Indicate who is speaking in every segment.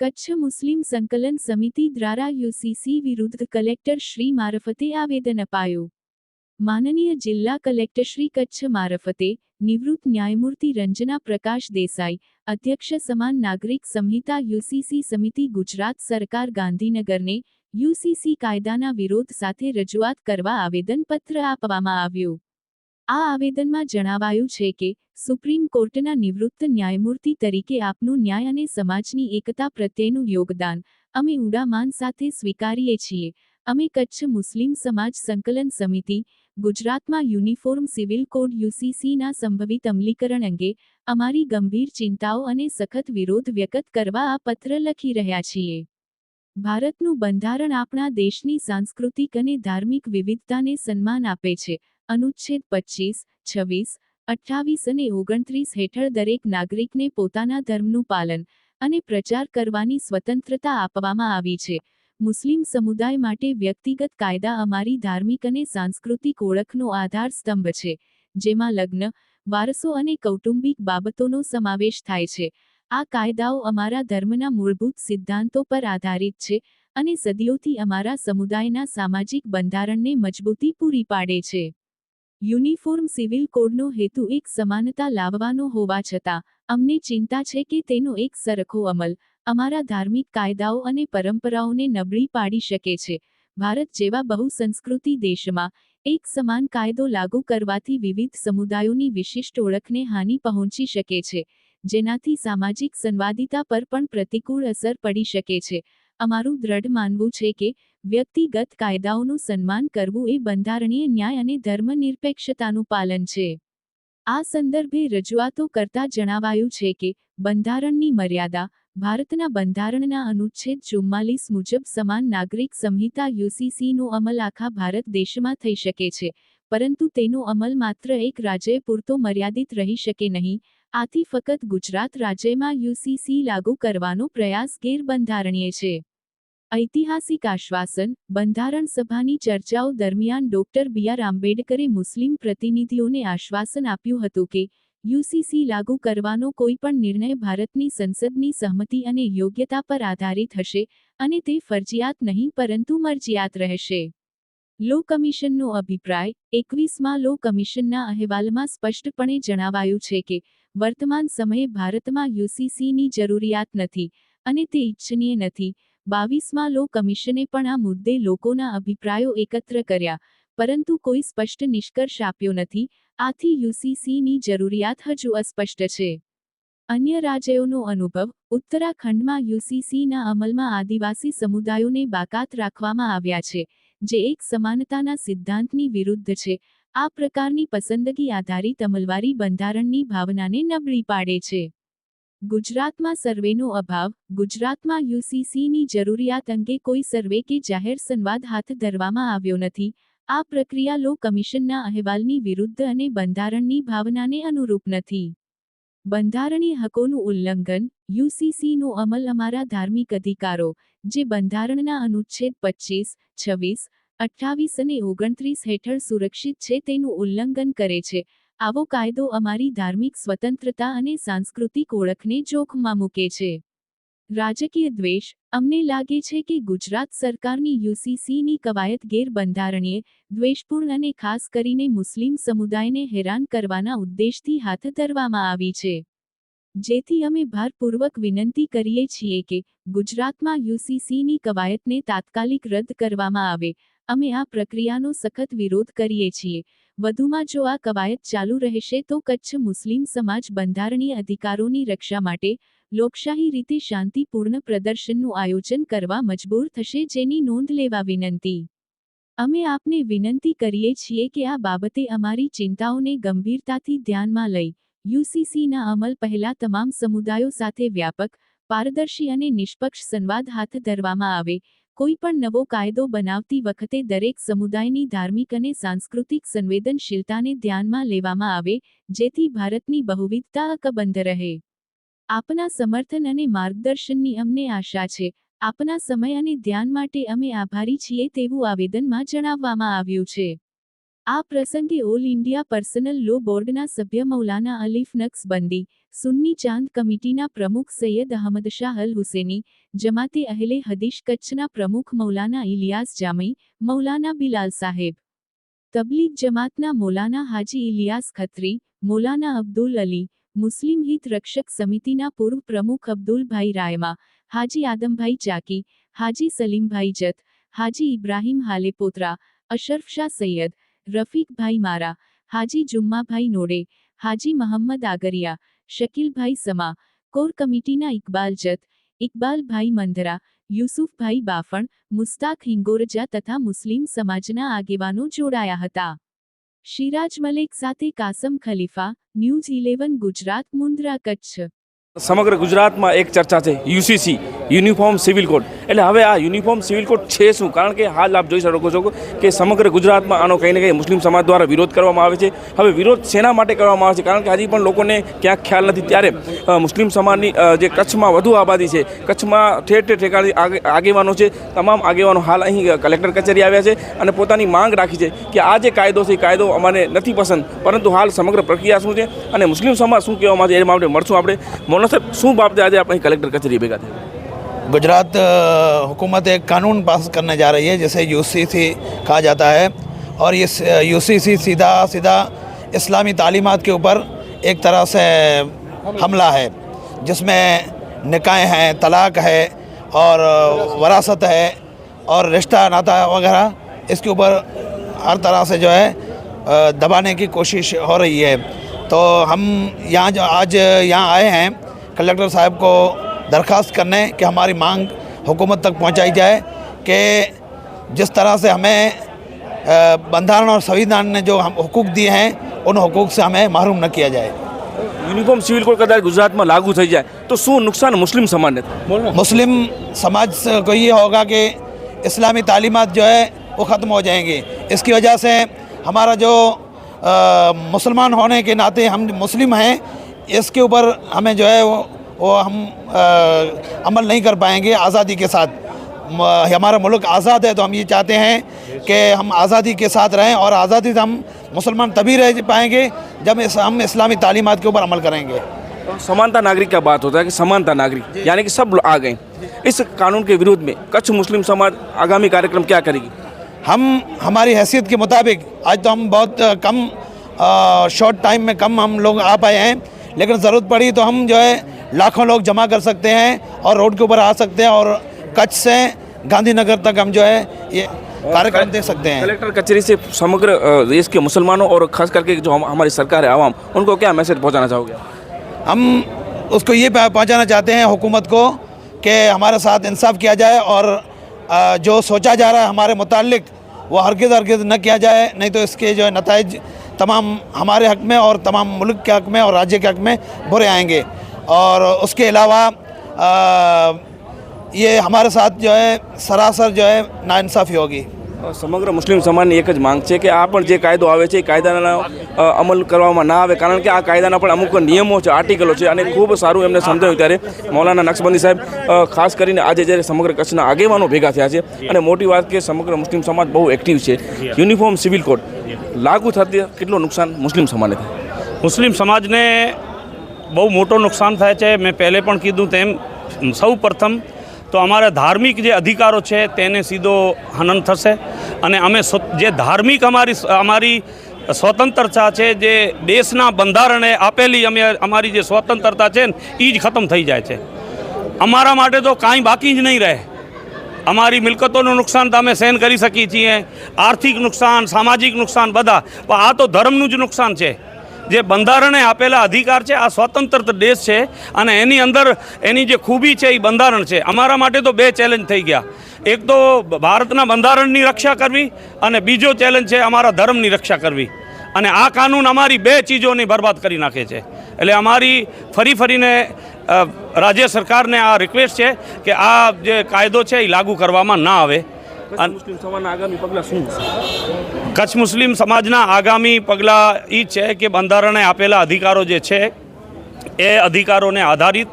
Speaker 1: કચ્છ મુસ્લિમ સંકલન સમિતિ દ્વારા યુસીસી વિરુદ્ધ કલેક્ટર શ્રી મારફતે આવેદન અપાયું. માનનીય જિલ્લા કલેક્ટર શ્રી કચ્છ મારફતે નિવૃત્ત ન્યાયમૂર્તિ રંજના પ્રકાશ દેસાઈ, અધ્યક્ષ સમાન નાગરિક સંહિતા યુસીસી સમિતિ ગુજરાત સરકાર ગાંધીનગરને યુસીસી કાયદાના વિરોધ સાથે રજૂઆત કરવા આવેદનપત્ર આપવામાં આવ્યું. આ આવેદનમાં જણાવાયું છે કે, સુપ્રીમ કોર્ટના નિવૃત્ત ન્યાયમૂર્તિ તરીકે આપનું ન્યાય અને સમાજની એકતા પ્રત્યેનું યોગદાન, અમે ઉડામાન સાથે સ્વીકારીએ છીએ. અમે કચ્છ મુસ્લિમ સમાજ સંકલન સમિતિ, ગુજરાતમાં યુનિફોર્મ સિવિલ કોડ યુસીસીના સંભવિત અમલીકરણ અંગે અમારી ગંભીર ચિંતાઓ અને સખત વિરોધ વ્યક્ત કરવા આ પત્ર લખી રહ્યા છીએ. ભારતનું બંધારણ આપણા દેશની સાંસ્કૃતિક અને ધાર્મિક વિવિધતાને સન્માન આપે છે. અનુચ્છેદ પચીસ, છવ્વીસ, અઠ્ઠાવીસ અને ઓગણત્રીસ હેઠળ દરેક નાગરિકને પોતાના ધર્મનું પાલન અને પ્રચાર કરવાની સ્વતંત્રતા આપવામાં આવી છે. મુસ્લિમ સમુદાય માટે વ્યક્તિગત કાયદા અમારી ધાર્મિક અને સાંસ્કૃતિક ઓળખનો આધાર સ્તંભ છે, જેમાં લગ્ન, વારસો અને કૌટુંબિક બાબતોનો સમાવેશ થાય છે. આ કાયદાઓ અમારા ધર્મના મૂળભૂત સિદ્ધાંતો પર આધારિત છે અને સદીઓથી અમારા સમુદાયના સામાજિક બંધારણને મજબૂતી પૂરી પાડે છે. યુનિફોર્મ સિવિલ કોડનો હેતુ એક સમાનતા લાવવાનો હોવા છતાં, અમને ચિંતા છે કે તેનો એક સરખો અમલ અમારા ધાર્મિક કાયદાઓ અને પરંપરાઓને નબળી પાડી શકે છે. ભારત જેવા બહુસંસ્કૃતિ દેશમાં, એક સમાન કાયદો લાગુ કરવાથી વિવિધ સમુદાયોની વિશિષ્ટ ઓળખને હાનિ પહોંચી શકે છે. જેનાથી સામાજિક સંવાદિતા પર પણ પ્રતિકૂળ અસર પડી શકે છે. અમારું દ્રઢ માનવું છે કે, વ્યક્તિગત કાયદાઓનું સન્માન કરવું એ બંધારણીય ન્યાય અને ધર્મનિરપેક્ષતાનું પાલન છે. આ સંદર્ભે રજૂઆતો કરતા જણાવાયું છે કે, બંધારણની મર્યાદા, ભારતના બંધારણના અનુચ્છેદ ચુમ્માલીસ મુજબ સમાન નાગરિક સંહિતા યુસીસીનો અમલ આખા ભારત દેશમાં થઈ શકે છે. પરંતુ તેનો અમલ માત્ર એક રાજ્ય પૂરતો મર્યાદિત રહી શકે નહીં, આથી ફક્ત ગુજરાત રાજ્યમાં યુસીસી લાગુ કરવાનો પ્રયાસ ગેરબંધારણીય છે. ઐતિહાસિક આશ્વાસન, બંધારણ સભાની ચર્ચાઓ દરમિયાન ડોક્ટર બી આર આંબેડકરે મુસ્લિમ પ્રતિનિધિઓને આશ્વાસન આપ્યું હતું કે, યુસીસી લાગુ કરવાનો કોઈ પણ નિર્ણય ભારતની સંસદની સહમતિ અને યોગ્યતા પર આધારિત હશે અને તે ફરજિયાત નહીં પરંતુ મરજિયાત રહેશે. લો કમિશનનો અભિપ્રાય, એકવીસમાં લો કમિશનના અહેવાલમાં સ્પષ્ટપણે જણાવાયું છે કે, વર્તમાન સમયે ભારતમાં યુસીસીની જરૂરિયાત નથી અને તે ઇચ્છનીય નથી. બાવીસમાં લો કમિશને પણ આ મુદ્દે લોકોના અભિપ્રાયો એકત્ર કર્યા, પરંતુ કોઈ સ્પષ્ટ નિષ્કર્ષ આપ્યો નથી. આથી યુસીસીની જરૂરિયાત હજુ અસ્પષ્ટ છે. અન્ય રાજ્યોનો અનુભવ, ઉત્તરાખંડમાં યુસીસીના અમલમાં આદિવાસી સમુદાયોને બાકાત રાખવામાં આવ્યા છે. જે એક સમાનતાના સિદ્ધાંતની વિરુદ્ધ છે, આ પ્રકારની પસંદગી આધારિત અમલવારી બંધારણની ભાવનાને નબળી પાડે છે. ગુજરાતમાં સર્વેનો અભાવ, ગુજરાતમાં યુસીસીની જરૂરિયાત અંગે કોઈ સર્વે કે જાહેર સંવાદ હાથ ધરવામાં આવ્યો નથી, આ પ્રક્રિયા લો કમિશનના અહેવાલની વિરુદ્ધ અને બંધારણની ભાવનાને અનુરૂપ નથી. બંધારણીય હકોનું ઉલ્લંઘન યુસીસીનો અમલ અમારા ધાર્મિક અધિકારો, જે બંધારણના અનુચ્છેદ પચીસ છવ્વીસ, અઠ્ઠાવીસ અને ઓગણત્રીસ હેઠળ સુરક્ષિત છે તેનું ઉલ્લંઘન કરે છે. આવો કાયદો અમારી ધાર્મિક સ્વતંત્રતા અને સાંસ્કૃતિક ઓળખને જોખમમાં મૂકે છે. રાજકીય દ્વેષ, અમને લાગે છે કે ગુજરાત સરકારની યુસીસીની કવાયત ગેરબંધારણીય, દ્વેષપૂર્ણ અને ખાસ કરીને મુસ્લિમ સમુદાયને હેરાન કરવાના ઉદ્દેશથી હાથ ધરવામાં આવી છે. જેથી અમે ભારપૂર્વક વિનંતી કરીએ છીએ કે ગુજરાતમાં યુસીસીની કવાયતને તાત્કાલિક રદ કરવામાં આવે. અમે આ પ્રક્રિયાનો સખત વિરોધ કરીએ છીએ. વધુમાં જો આ કવાયત ચાલુ રહેશે તો કચ્છ મુસ્લિમ સમાજ બંધારણીય અધિકારોની રક્ષા માટે લોકશાહી રીતે શાંતિપૂર્ણ પ્રદર્શનનું આયોજન કરવા મજબૂર થશે જેની નોંધ લેવા વિનંતી. અમે આપને વિનંતી કરીએ છીએ કે આ બાબતે અમારી ચિંતાઓને ગંભીરતાથી ધ્યાનમાં લઈ, યુસીસીના અમલ પહેલા તમામ સમુદાયો સાથે વ્યાપક, પારદર્શી અને નિષ્પક્ષ સંવાદ હાથ ધરવામાં આવે કોઈ પણ નવો કાયદો બનાવતી વખતે દરેક સમુદાયની ધાર્મિક અને સાંસ્કૃતિક સંવેદનશીલતાને ધ્યાનમાં લેવામાં આવે, જેથી ભારતની બહુવિધતા અકબંધ રહે. આપના સમર્થન અને માર્ગદર્શનની અમને આશા છે. આપના સમય અને ધ્યાન માટે અમે આભારી છીએ તેવું આવેદનમાં જણાવવામાં આવ્યું છે. આ પ્રસંગે ઓલ ઇન્ડિયા પર્સનલ લો બોર્ડના સભ્ય મૌલાના અલીફ નક્સબંદી સુન્ની ચાંદ કમિટીના પ્રમુખ સૈયદ અહમદ શાહ અલ હુસેની જમાતે અહેલે હદીશ કચ્છના પ્રમુખ મૌલાના ઇલિયાસ જામી મૌલાના બિલાલ સાહેબ તબલીગ જમાતના મૌલાના હાજી ઇલિયાસ ખત્રી મૌલાના અબ્દુલ અલી મુસ્લિમ હિત રક્ષક સમિતિના પૂર્વ પ્રમુખ અબ્દુલભાઈ રાયમા હાજી આદમભાઈ ચાકી હાજી સલીમભાઈ જત હાજી ઇબ્રાહીમ હાલેપોત્રા અશરફ શાહ સૈયદ રફીકભાઈ મારા હાજી જુમ્માભાઈ નોડે હાજી મહમ્મદ આગરિયા શકીલભાઈ સમા, કોર કમિટીના ઇકબાલ જત, ઇકબાલભાઈ મંધરા, યુસુફભાઈ બાફણ, મુસ્તાક હિંગોરજા તથા મુસ્લિમ સમાજના આગેવાનો જોડાયા હતા. શિરાજ મલેક સાથે કાસમ ખલીફા, ન્યૂઝ ઇલેવન ગુજરાત, મુન્દ્રા કચ્છ.
Speaker 2: સમગ્ર ગુજરાતમાં એક ચર્ચા છે, યુસીસી, યુનિફોર્મ સિવિલ કોડ. એટલે હવે આ યુનિફોર્મ સિવિલ કોડ છે શું? કારણ કે હાલ આપ જોઈ શકો છો કે સમગ્ર ગુજરાતમાં આનો કંઈ ને કંઈ મુસ્લિમ સમાજ દ્વારા વિરોધ કરવામાં આવે છે. હવે વિરોધ શેના માટે કરવામાં આવે છે? કારણ કે હજી પણ લોકોને ક્યાંક ખ્યાલ નથી. ત્યારે મુસ્લિમ સમાજની જે કચ્છમાં વધુ આબાદી છે, કચ્છમાં ઠેર ઠેર ઠેકાણી આગે- આગેવાનો છે. તમામ આગેવાનો હાલ અહીં કલેક્ટર કચેરી આવ્યા છે અને પોતાની માંગ રાખી છે કે આ જે કાયદો છે, એ કાયદો અમારે નથી પસંદ. પરંતુ હાલ સમગ્ર પ્રક્રિયા શું છે? અને મુસ્લિમ સમાજ શું કહેવા છે? એ માટે મળશું આપણે. સાહેબ શું બાબતે આજે આપણે કલેક્ટર કચેરી ભેગા થયા?
Speaker 3: गुजरात हुकूमत एक कानून पास करने जा रही है, जिसे यूसीसी कहा जाता है। और ये यूसीसी सीधा सीधा इस्लामी तालीमात के ऊपर एक तरह से हमला है, जिसमें निकाय हैं, तलाक है और वरासत है और रिश्ता, नाता वगैरह, इसके ऊपर हर तरह से जो है दबाने की कोशिश हो रही है। तो हम यहाँ जो आज यहाँ आए हैं, कलेक्टर साहब को दरख्वास्त करने कि हमारी मांग हुकूमत तक पहुँचाई जाए कि जिस तरह से हमें अ, बंधारण और संविधान ने जो हम हुकूक दिए हैं उन हुकूक से हमें महरूम न किया जाए
Speaker 2: યુનિફોર્મ સિવિલ કોડ કદાચ ગુજરાતમાં લાગુ થઈ જાય તો શું નુકસાન મુસ્લિમ સમાજને થાય?
Speaker 3: मुस्लिम समाज से को ये होगा कि इस्लामी तालीमात जो है वो ख़त्म हो जाएंगी इसकी वजह से हमारा जो अ, मुसलमान होने के नाते हम मुस्लिम हैं इसके ऊपर हमें जो है वो वो हम अ, अमल नहीं कर पाएँगे आज़ादी के साथ। हमारा मुल्क आज़ाद है तो हम ये चाहते हैं कि हम आज़ादी के साथ रहें और आज़ादी से हम मुसलमान तभी रह पाएँगे जब इस, हम इस्लामी तालीमत के ऊपर अमल करेंगे।
Speaker 2: समानता नागरिक का बात होता है कि समानता नागरिक यानी कि सब आ गए। इस कानून के विरोध में कच्छ मुस्लिम समाज आगामी कार्यक्रम क्या करेगी?
Speaker 3: हम हमारी हैसियत के मुताबिक आज तो हम बहुत कम शॉर्ट टाइम में कम हम लोग आ पाए हैं लेकिन ज़रूरत पड़ी तो हम जो है लाखों लोग जमा कर सकते हैं और रोड के ऊपर आ सकते हैं और कच्छ से गांधीनगर तक हम जो है ये कार्यक्रम दे सकते हैं।
Speaker 2: कलेक्टर कचेरी से समग्र देश के मुसलमानों और खास करके जो हम, हमारी सरकार है आवाम उनको क्या मैसेज पहुंचाना चाहोगे?
Speaker 3: हम उसको ये पह- पहुंचाना चाहते हैं हुकूमत को कि हमारे साथ इंसाफ किया जाए और जो सोचा जा रहा है हमारे मुतालिक वो हरगिज़ हरगिज़ न किया जाए नहीं तो इसके जो है नतज तमाम हमारे हक में और तमाम मुल्क के हक में और राज्य के हक में बुरे आएँगे। और उसके अलावा अ, ये हमारे साथ जो है सरासर जो है नाइंसाफ़ी होगी
Speaker 2: અ, સમગ્ર મુસ્લિમ સમાજની એક જ માંગ છે કે આ પણ જે કાયદો આવે છે એ કાયદાના અ, અમલ કરવામાં ના આવે કારણ કે આ કાયદાના પણ અમુક નિયમો છે આર્ટિકલો છે અને ખૂબ સારું એમને સમજાવ્યું ત્યારે મૌલાના નક્શબંદી સાહેબ અ, ખાસ કરીને આજે જ્યારે સમગ્ર કચ્છના આગેવાનો ભેગા થયા છે અને મોટી વાત કે સમગ્ર મુસ્લિમ સમાજ બહુ એક્ટિવ છે યુનિફોર્મ સિવિલ કોડ લાગુ થતી કેટલું નુકસાન મુસ્લિમ સમાજને થાય
Speaker 4: મુસ્લિમ સમાજને બહુ મોટો નુકસાન થાય છે. મેં પહેલે પણ કીધું તેમ, સૌ પ્રથમ તો અમારા ધાર્મિક જે અધિકારો છે તેને સીધો હનન થશે અને અમે જે ધાર્મિક અમારી અમારી સ્વતંત્રતા છે, જે દેશના બંધારણે આપેલી અમે, અમારી જે સ્વતંત્રતા છે ને એ જ ખતમ થઈ જાય છે. અમારા માટે તો કાંઈ બાકી જ નહીં રહે. અમારી મિલકતોનું નુકસાન તો અમે સહન કરી શકીએ છીએ. આર્થિક નુકસાન, સામાજિક નુકસાન બધા. પણ આ તો ધર્મનું જ નુકસાન છે. જે બંધારણે આપેલા અધિકાર છે, આ સ્વતંત્ર દેશ છે અને એની અંદર એની જે ખૂબી છે, એ બંધારણ છે. અમારા માટે તો બે ચેલેન્જ થઈ ગયા. એક તો ભારતના બંધારણની રક્ષા કરવી અને બીજો ચેલેન્જ છે, અમારા ધર્મની રક્ષા કરવી. અને આ કાનૂન અમારી બે ચીજોની બરબાદ કરી નાખે છે. એટલે અમારી ફરી ફરીને રાજ્ય સરકારને આ રિક્વેસ્ટ છે કે આ જે કાયદો છે, એ લાગુ કરવામાં ના આવે.
Speaker 2: આગામી પગલાં શું?
Speaker 4: કચ્છ મુસ્લિમ સમાજના આગામી પગલાં એ છે કે બંધારણે આપેલા અધિકારો જે છે, એ અધિકારોને આધારિત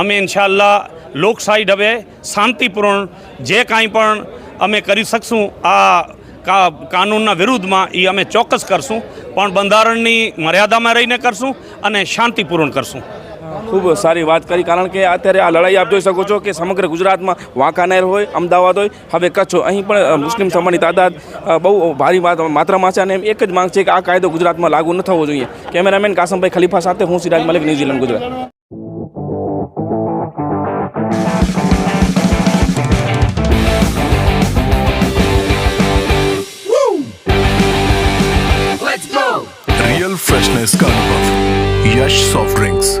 Speaker 4: અમે ઇન્શાલ્લાહ લોકશાહી ઢબે શાંતિપૂર્ણ જે કાંઈ પણ અમે કરી શકશું, આ કાનૂનના વિરુદ્ધમાં એ અમે ચોક્કસ કરશું, પણ બંધારણની મર્યાદામાં રહીને કરશું અને શાંતિપૂર્ણ કરશું.
Speaker 2: ખૂબ સારી વાત કરી કારણ કે અત્યારે આ લડાઈ આપ જોઈ શકો છો કે સમગ્ર ગુજરાતમાં વાંકાનેર હોય અમદાવાદ હોય હવે કચ્છ હોય અહીં પણ અ, મુસ્લિમ સમાજની તાદાદ અ, બહુ ભારી માત- માત્રામાં છે અને એક જ માંગ છે કે આ કાયદો ગુજરાતમાં લાગુ ન થવો જોઈએ કેમેરામેન કાસમભાઈ ખલીફા સાથે હું Siraj Malik New Zealand
Speaker 5: Gujarat real freshness का अनुभव यश सॉफ्ट ड्रिंक्स